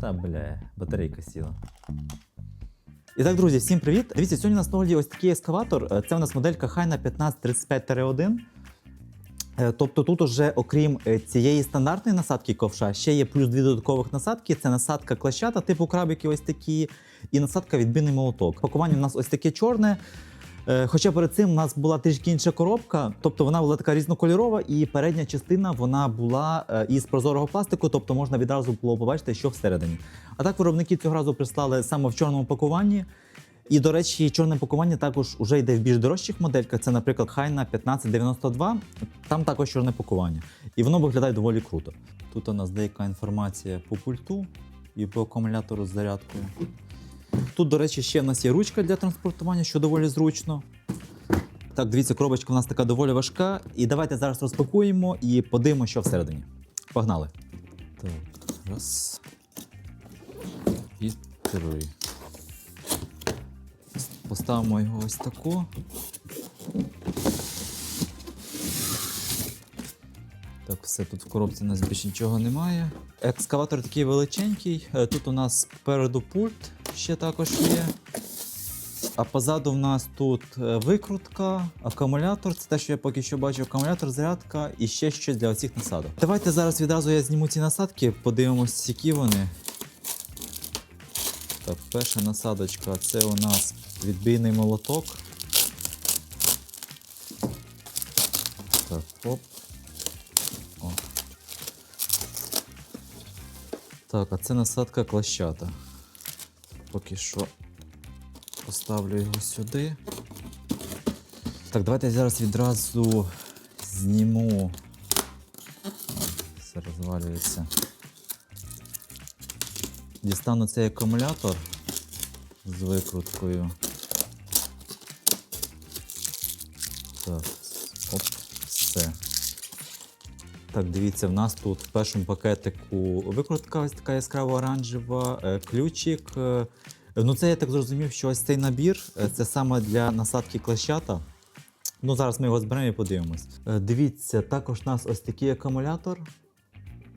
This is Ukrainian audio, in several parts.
Та бля, батарейка сіла. І так, друзі, всім привіт! Дивіться, сьогодні у нас на огляді ось такий ескаватор. Е, Це у нас моделька Хайна 1535-1. Е, Тобто тут уже, окрім е, цієї стандартної насадки ковша, ще є плюс дві додаткових насадки. Це насадка клащата, типу крабики, ось такі, і насадка відбійний молоток. Пакування у нас ось таке чорне. Е, Хоча перед цим у нас була трішки інша коробка, тобто вона була така різнокольорова, і передня частина вона була е, із прозорого пластику, тобто можна відразу було побачити, що всередині. А так виробники цього разу прислали саме в чорному пакуванні. І, до речі, чорне пакування також вже йде в більш дорожчих модельках. Це, наприклад, Хайна 1592. Там також чорне пакування. І воно виглядає доволі круто. Тут у нас деяка інформація по пульту і по акумулятору з зарядкою. Тут, до речі, ще в нас є ручка для транспортування, що доволі зручно. Так, дивіться, коробочка у нас така доволі важка. І давайте зараз розпакуємо і подивимося, що всередині. Погнали. Так, раз. І три. Поставимо його ось тако. Так, все, тут в коробці у нас більше нічого немає. Екскаватор такий величенький. Е, Тут у нас попереду пульт ще також є. А позаду в нас тут е, викрутка, акумулятор. Це те, що я поки що бачу, акумулятор, зарядка і ще щось для оцих насадок. Давайте зараз відразу я зніму ці насадки, подивимось, які вони. Так, перша насадочка це у нас відбійний молоток. Так, оп. О. Так, а це насадка клащата. Поки що поставлю його сюди. Так, давайте я зараз відразу зніму. Все розвалюється. Дістану цей акумулятор з викруткою. Так, Так, дивіться, в нас тут в першому пакетику викрутка ось така яскраво оранжева, е, ключик. е, Ну, це я так зрозумів, що ось цей набір е, це саме для насадки клещата. Ну, зараз ми його зберемо і подивимось. Дивіться, також у нас ось такий акумулятор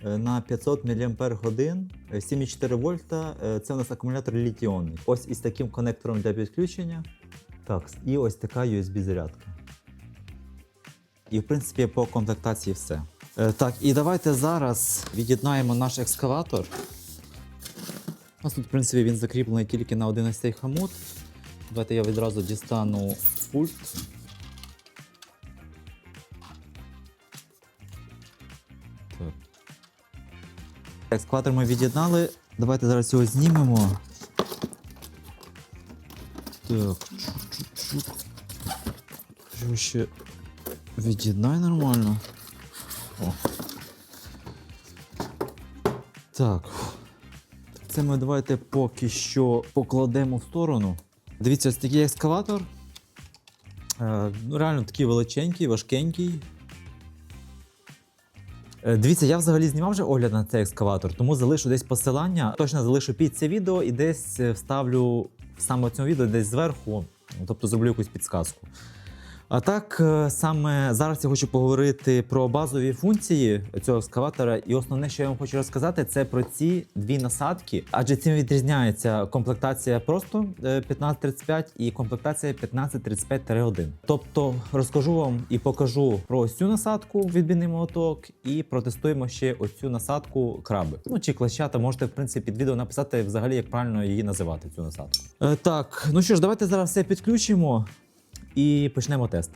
на 500 мАч, 7,4 вольта. Це у нас акумулятор літіонний. Ось із таким конектором для підключення. Так, і ось така USB-зарядка. І в принципі по комплектації все. Е, Так, і давайте зараз від'єднаємо наш екскаватор. У нас тут, в принципі, він закріплений тільки на один ось цей хомут. Давайте я відразу дістану пульт. Так. Ми від'єднали. Давайте зараз його знімемо. Так, чук-чук-чук. Ще від'єднай нормально. О. Так. Це ми давайте поки що покладемо в сторону. Дивіться, ось такий екскаватор. Е, ну, реально такий величенький, важкенький. Е, Дивіться, я взагалі знімав вже огляд на цей екскаватор, тому залишу десь посилання. Точно залишу під це відео і десь е, вставлю саме в цьому відео десь зверху, тобто зроблю якусь підсказку. А так, е, саме зараз я хочу поговорити про базові функції цього екскаватора. І основне, що я вам хочу розказати, це про ці дві насадки. Адже цим відрізняється комплектація просто е, 1535 і комплектація 1535-1. Тобто розкажу вам і покажу про ось цю насадку відбійний молоток, і протестуємо ще ось цю насадку краби. Ну чи клещата, можете в принципі під відео написати взагалі, як правильно її називати. Цю насадку. Е, так, ну що ж, давайте зараз все підключимо. І почнемо тест.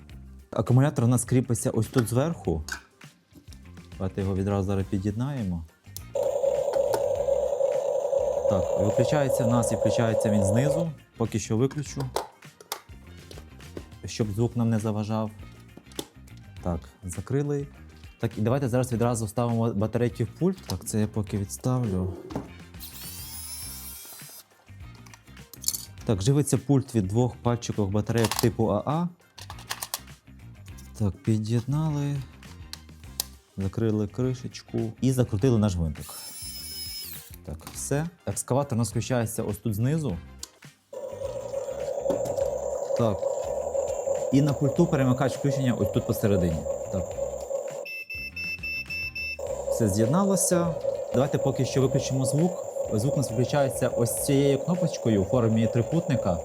Акумулятор у нас кріпиться ось тут зверху. Давайте його відразу зараз під'єднаємо. Так, виключається в нас і включається він знизу. Поки що виключу. Щоб звук нам не заважав. Так, закрили. Так, і давайте зараз відразу вставимо батарейки в пульт. Так, це я поки відставлю. Так, живиться пульт від двох пальчикових батарейок типу АА. Так, під'єднали, закрили кришечку і закрутили наш гвинтик. Так, все. Екскаватор у нас включається ось тут знизу. Так. І на пульту перемикач включення ось тут посередині. Так. Все з'єдналося. Давайте поки що виключимо звук. Звук у нас виключається ось цією кнопочкою у формі трикутника.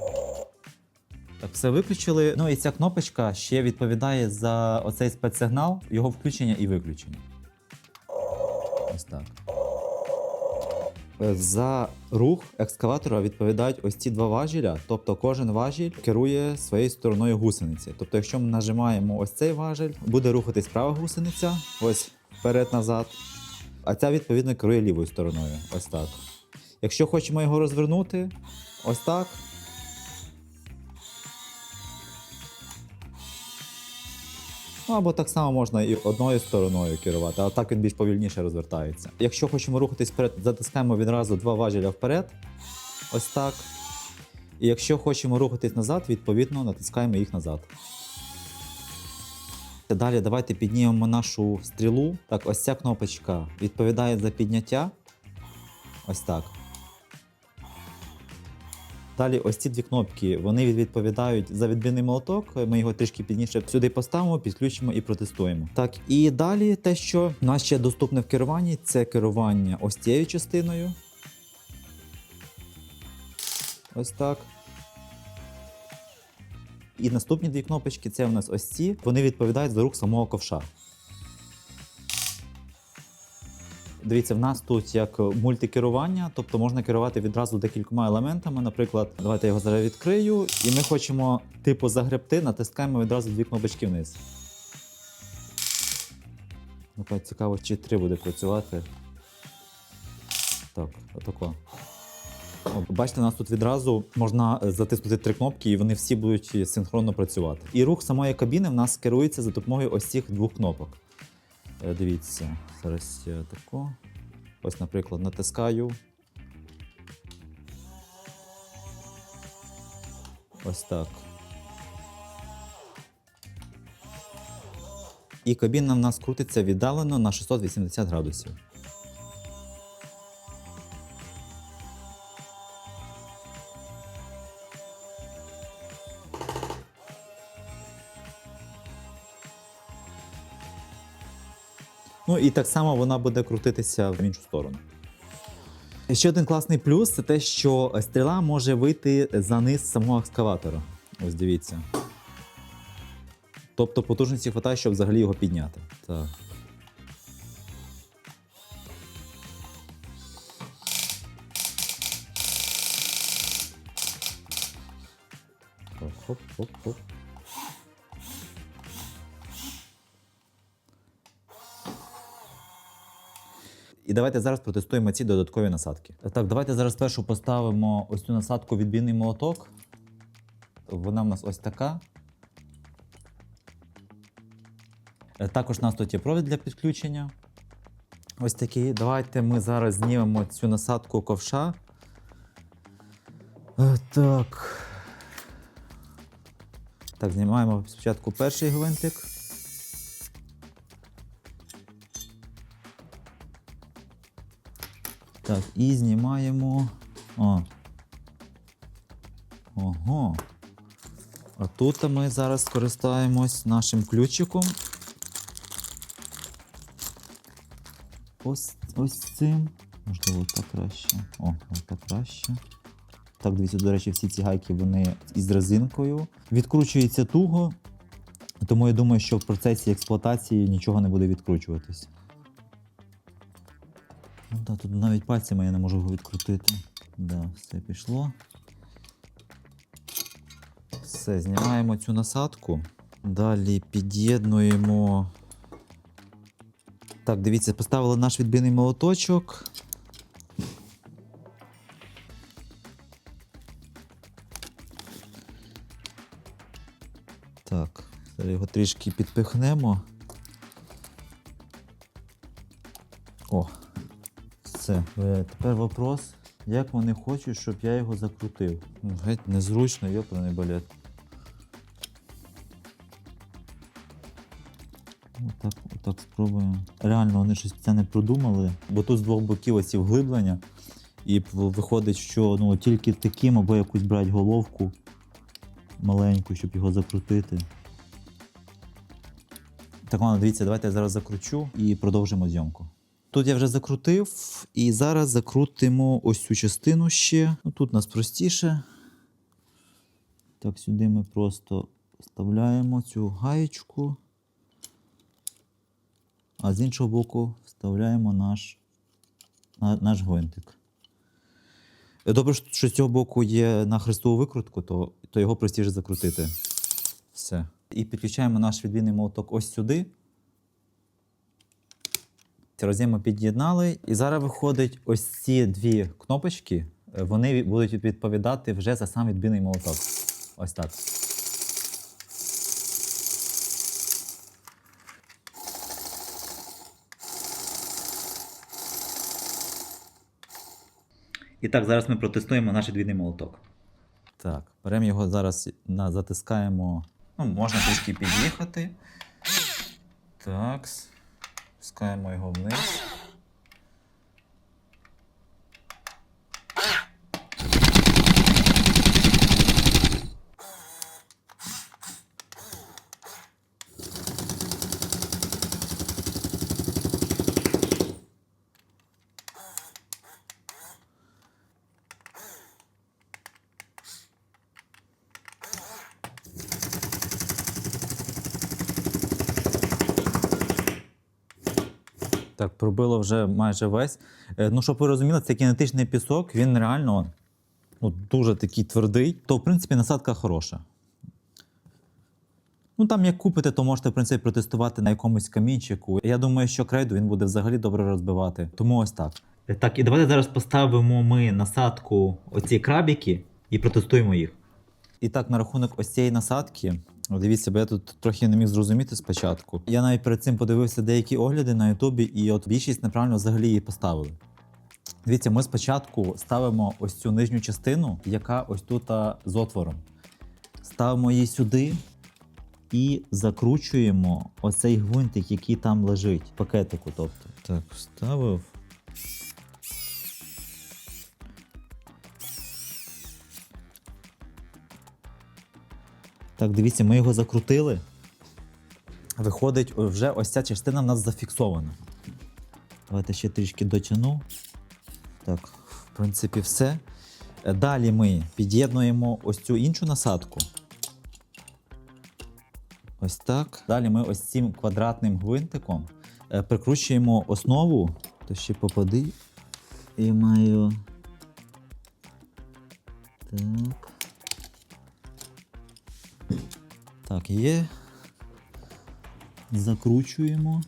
Так, все виключили. Ну і ця кнопочка ще відповідає за оцей спецсигнал, його включення і виключення. Ось так. Е, За рух екскаватора відповідають ось ці два важеля, тобто кожен важіль керує своєю стороною гусениці. Тобто, якщо ми нажимаємо ось цей важель, буде рухатись права гусениця, ось вперед-назад, а ця відповідно керує лівою стороною. Ось так. Якщо хочемо його розвернути, ось так. Ну, або так само можна і одною стороною керувати, а так він більш повільніше розвертається. Якщо хочемо рухатись вперед, затискаємо відразу два важеля вперед. Ось так. І якщо хочемо рухатись назад, відповідно натискаємо їх назад. Далі давайте піднімемо нашу стрілу. Так, ось ця кнопочка відповідає за підняття. Ось так. Далі ось ці дві кнопки вони відповідають за відбійний молоток. Ми його трішки пізніше сюди поставимо, підключимо і протестуємо. Так, і далі те, що у нас ще доступне в керуванні, це керування ось цією частиною. Ось так. І наступні дві кнопочки це у нас ось ці. Вони відповідають за рух самого ковша. Дивіться, в нас тут як мультикерування, тобто можна керувати відразу декількома елементами. Наприклад, давайте я його зараз відкрию, і ми хочемо типу загребти, натискаємо відразу дві кнопочки вниз. Ну-ка, цікаво, чи три буде працювати. Так, отако. Бачите, у нас тут відразу можна е, затиснути три кнопки, і вони всі будуть синхронно працювати. І рух самої кабіни в нас керується за допомогою ось цих двох кнопок. Е, Дивіться, зараз я тако. Ось, наприклад, натискаю. Ось так. І кабіна в нас крутиться віддалено на 680 градусів. І так само вона буде крутитися в іншу сторону. Ще один класний плюс це те, що стріла може вийти за низ самого екскаватора. Ось дивіться. Тобто потужності хватає, щоб взагалі його підняти. Так. Так, І давайте зараз протестуємо ці додаткові насадки. Так, давайте зараз спершу поставимо ось цю насадку відбійний молоток. Вона в нас ось така. Е, Також у нас тут є провід для підключення. Ось такий. Давайте ми зараз знімемо цю насадку ковша. Е, Так. Так, знімаємо спочатку перший гвинтик. Так, і знімаємо. О. Ого. А тут ми зараз скористаємось нашим ключиком. Ось, ось цим. Можливо, так краще. О, так краще. Так, дивіться, до речі, всі ці гайки вони із резинкою. Відкручується туго, тому я думаю, що в процесі експлуатації нічого не буде відкручуватись. Ну тут навіть пальцями я не можу його відкрутити. Да, все пішло. Все, знімаємо цю насадку. Далі під'єднуємо. Так, дивіться, поставили наш відбійний молоточок. Так, його трішки підпихнемо. О, все. Е, Тепер вопрос, як вони хочуть, щоб я його закрутив. Ну, Геть незручно, йопраний балет. Отак, отак спробуємо. Реально вони щось це не продумали, бо тут з двох боків оці вглиблення. І виходить, що ну, тільки таким або якусь брати головку маленьку, щоб його закрутити. Так, ладно, дивіться, давайте я зараз закручу і продовжимо зйомку. Тут я вже закрутив, і зараз закрутимо ось цю частину ще. Ну, тут у нас простіше. Так, сюди ми просто вставляємо цю гаєчку, а з іншого боку вставляємо наш, на- наш гвинтик. Добре, що з цього боку є на хрестову викрутку, то, то його простіше закрутити. Все. І підключаємо наш відмінний молоток ось сюди. Ці роз'єми під'єднали, і зараз виходить ось ці дві кнопочки. е, Вони будуть відповідати вже за сам відбійний молоток. Ось так. І так, зараз ми протестуємо наш відвідний молоток. Так, беремо його зараз, на, затискаємо. Ну, можна трішки під'їхати. Так. Пускаємо його вниз. Так, пробило вже майже весь. Е, Ну, щоб ви розуміли, це кінетичний пісок, він реально ну, дуже такий твердий, то в принципі насадка хороша. Ну, там як купите, то можете в принципі протестувати на якомусь камінчику. Я думаю, що крейду він буде взагалі добре розбивати. Тому ось так. Е, Так, і давайте зараз поставимо ми насадку оці крабіки і протестуємо їх. І так, на рахунок ось цієї насадки. О, Дивіться, бо я тут трохи не міг зрозуміти спочатку. Я навіть перед цим подивився деякі огляди на Ютубі, і от більшість неправильно взагалі її поставили. Дивіться, ми спочатку ставимо ось цю нижню частину, яка ось тут з отвором. Ставимо її сюди і закручуємо оцей гвинтик, який там лежить, пакетику. Тобто. Так, вставив. Так, дивіться, ми його закрутили. Виходить, вже ось ця частина в нас зафіксована. Давайте ще трішки дотягну. Так, в принципі, все. Е, Далі ми під'єднуємо ось цю іншу насадку. Ось так. Далі ми ось цим квадратним гвинтиком е, прикручуємо основу. То ще попади. І маю. Так. Так, є. Закручуємо.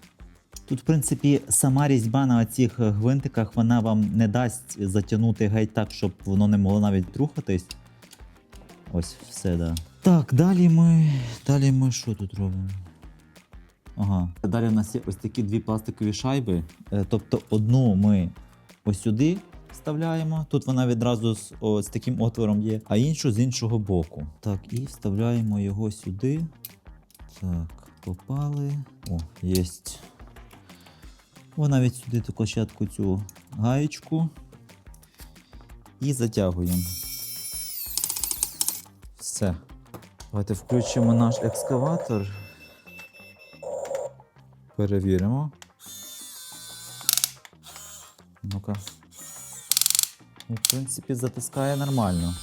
Тут, в принципі, сама різьба на цих гвинтиках вона вам не дасть затягнути геть так, щоб воно не могло навіть рухатись. Ось все, да. Так, далі ми. Далі ми що тут робимо? Ага. Далі у нас є ось такі дві пластикові шайби. Е, Тобто одну ми ось сюди вставляємо. Тут вона відразу з, о, з таким отвором є, а іншу з іншого боку. Так, і вставляємо його сюди. Так, попали. О, єсть. О, навіть сюди таку площадку цю гаєчку. І затягуємо. Все. Давайте включимо наш екскаватор. Перевіримо. Ну-ка. Ну, В принципі, затискає нормально.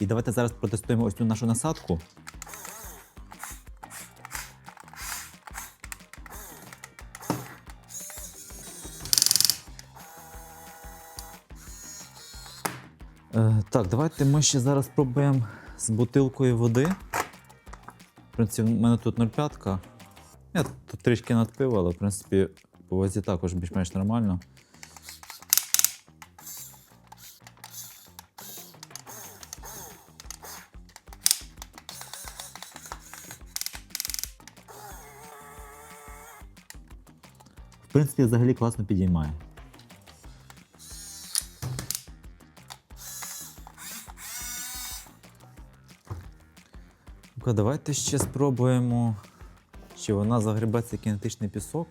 І давайте зараз протестуємо ось цю нашу насадку. Е, так, давайте ми ще зараз спробуємо з бутилкою води. В принципі, в мене тут 0,5. Я тут трішки надпив, але в принципі по вазі також більш-менш нормально. Принципі, взагалі класно підіймає. Давайте ще спробуємо, чи вона загребе цей кінетичний пісок.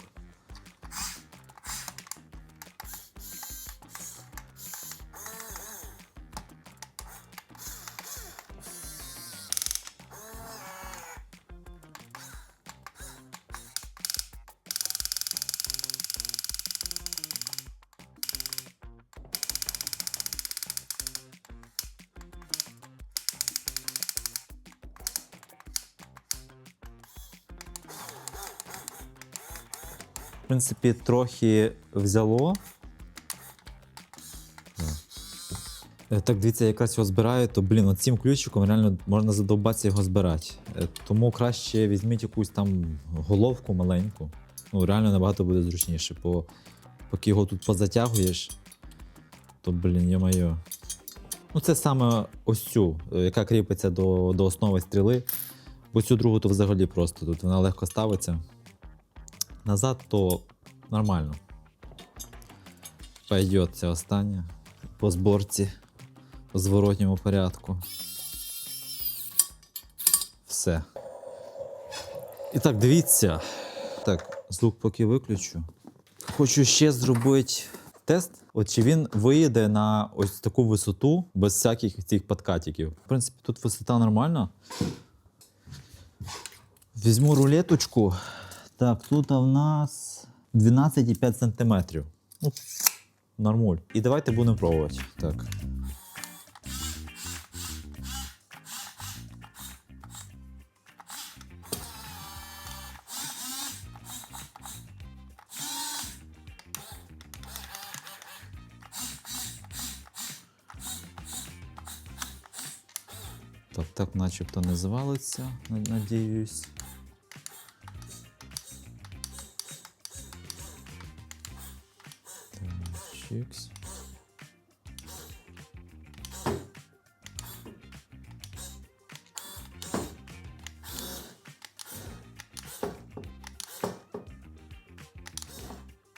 Принципі, трохи взяло. Е, Так, дивіться, якраз його збираю, то блін, от цим ключиком реально можна задовбатися його збирати. Е, Тому краще візьміть якусь там головку маленьку. Ну, реально набагато буде зручніше, бо поки його тут позатягуєш, то, блін, йо-моє. Ну, це саме ось цю, е, яка кріпиться до, до основи стріли. Бо цю другу то взагалі просто тут вона легко ставиться. Назад то нормально. Пойдет ця остання по зборці в зворотньому порядку. Все. І так, дивіться. Так, звук поки виключу. Хочу ще зробити тест. От чи він виїде на ось таку висоту без всяких цих подкатиків. В принципі, тут висота нормальна. Візьму рулеточку. Так, тут у нас 12,5 см. Ну, нормуль. І давайте будемо пробувати. Так. Так, так, начебто не звалиться, надіюсь. Так.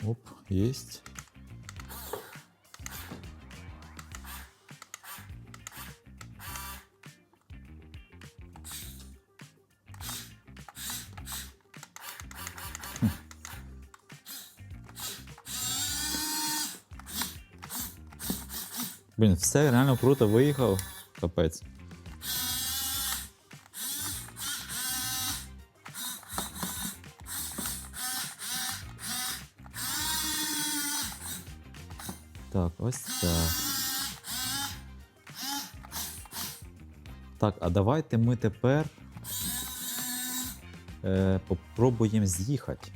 Оп, есть. Блін, все реально круто виїхав. Капець. Так, ось так. Так, а давайте ми тепер е, попробуємо з'їхати.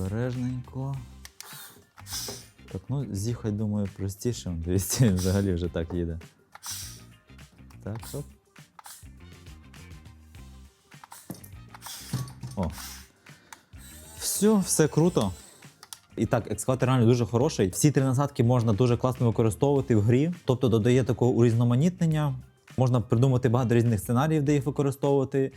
Обережненько. Так, ну, з'їхать, думаю, простіше. Дивіться, він взагалі вже так їде. Так, оп. О. Все, все круто. І так, екскаватор реально дуже хороший. Всі три насадки можна дуже класно використовувати в грі, тобто додає такого урізноманітнення. Можна придумати багато різних сценаріїв, де їх використовувати.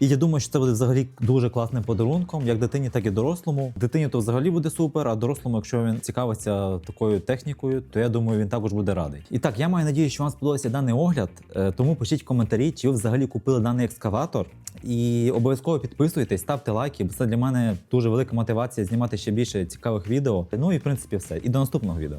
І я думаю, що це буде взагалі дуже класним подарунком, як дитині, так і дорослому. Дитині то взагалі буде супер, а дорослому, якщо він цікавиться такою технікою, то я думаю, він також буде радий. І так, я маю надію, що вам сподобався даний огляд. Е, Тому пишіть коментарі, чи ви взагалі купили даний екскаватор. І обов'язково підписуйтесь, ставте лайки, бо це для мене дуже велика мотивація знімати ще більше цікавих відео. Ну і в принципі все. І до наступного відео.